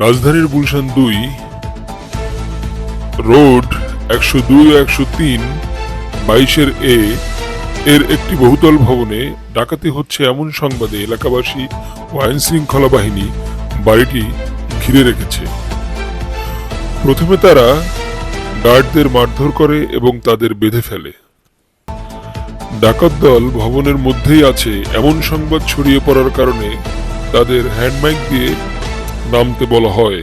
রাজধানীর গুলশান দুই, রোড একশো দুই, একশো তিন, বাইশের এ, এর একটি বহুতল ভবনে ডাকাতি হচ্ছে এমন সংবাদে এলাকাবাসী ও আইন শৃঙ্খলা বাহিনী বাড়িটি ঘিরে রেখেছে। প্রথমে তারা গার্ডদের মারধর করে এবং তাদের বেঁধে ফেলে। ডাকাত দল ভবনের মধ্যেই আছে এমন সংবাদ ছড়িয়ে পড়ার কারণে তাদের হ্যান্ডমাইক দিয়ে নামতে বলা হয়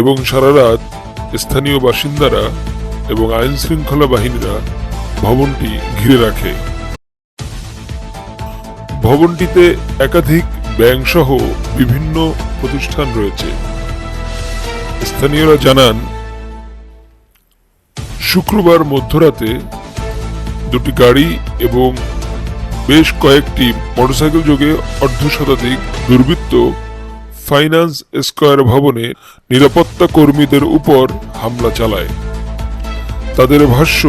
এবং সারা রাত স্থানীয় বাসিন্দারা এবং আইন শৃঙ্খলা বাহিনীরা ভবনটি ঘিরে রাখে। ভবনটিতে একাধিক ব্যাংক সহ বিভিন্ন প্রতিষ্ঠান রয়েছে। স্থানীয়রা জানান, শুক্রবার মধ্যরাতে দুটি গাড়ি এবং বেশ কয়েকটি মোটরসাইকেল যোগে অর্ধ শতাধিক দুর্বৃত্ত ফাইন্যান্স স্কয়ার ভবনে নিরাপত্তা কর্মীদের উপর হামলা চালায়। তাদের ভাষ্য,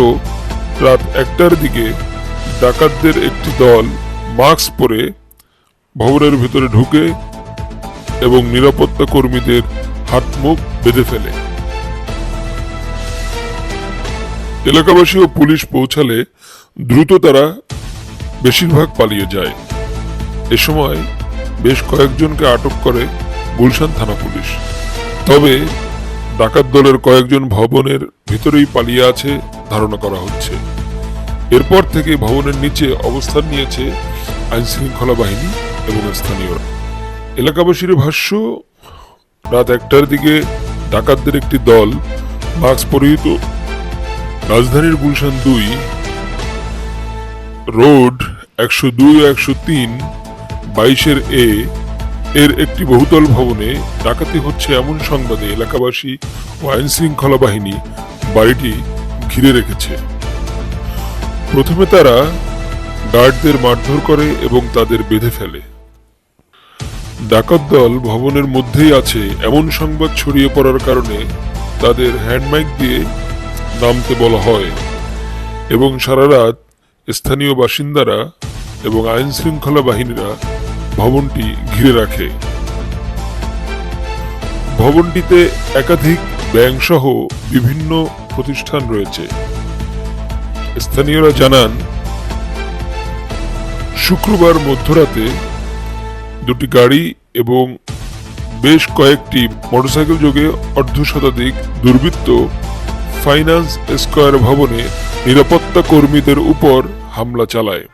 রাত একটার দিকে ডাকাতদের একটি দল মাস্ক পরে ভবনের ভিতরে ঢুকে এবং নিরাপত্তা কর্মীদের হাত মুখ বেঁধে ফেলে। এলাকাবাসী ও পুলিশ পৌঁছালে দ্রুত তারা বেশিরভাগ পালিয়ে যায়। এ সময় বেশ কয়েকজনকে আটক করে গুলশান থানা পুলিশ। তবে ডাকাত দলের কয়েকজন ভবনের ভিতরেই পালিয়ে আছে ধারণা করা হচ্ছে। এরপর থেকে ভবনের নিচে অবস্থান নিয়েছে আইন শৃঙ্খলা বাহিনী এবং স্থানীয়রা। এলাকাবাসীর ভাষ্য, রাত একটার দিকে ডাকাতদের একটি দল মাস্ক পরিহিত। রাজধানীর গুলশান দুই রোড একশো দুই, একশো তিন, বাইশের এ এর একটি বহুতল ভবনে ডাকাতি হচ্ছে এমন সংবাদে এলাকাবাসী ও আইন শৃঙ্খলা বাহিনী বাড়িটি ঘিরে রেখেছে। প্রথমে তারা গার্ডদের মারধর করে এবং তাদের বেঁধে ফেলে। ডাকাত দল ভবনের মধ্যেই আছে এমন সংবাদ ছড়িয়ে পড়ার কারণে তাদের হ্যান্ডমাইক দিয়ে নামতে বলা হয় এবং সারা রাত স্থানীয় বাসিন্দারা এবং আইন শৃঙ্খলা বাহিনীরা ভবনটি ঘিরে রাখে। ভবনটিতে একাধিক ব্যাংক সহ বিভিন্ন প্রতিষ্ঠান রয়েছে। স্থানীয়রা জানান, শুক্রবার মধ্যরাতে দুটি গাড়ি এবং বেশ কয়েকটি মোটরসাইকেল যোগে অর্ধ শতাধিক দুর্বৃত্ত ফাইন্যান্স স্কয়ার ভবনে নিরাপত্তা কর্মীদের উপর হামলা চালায়।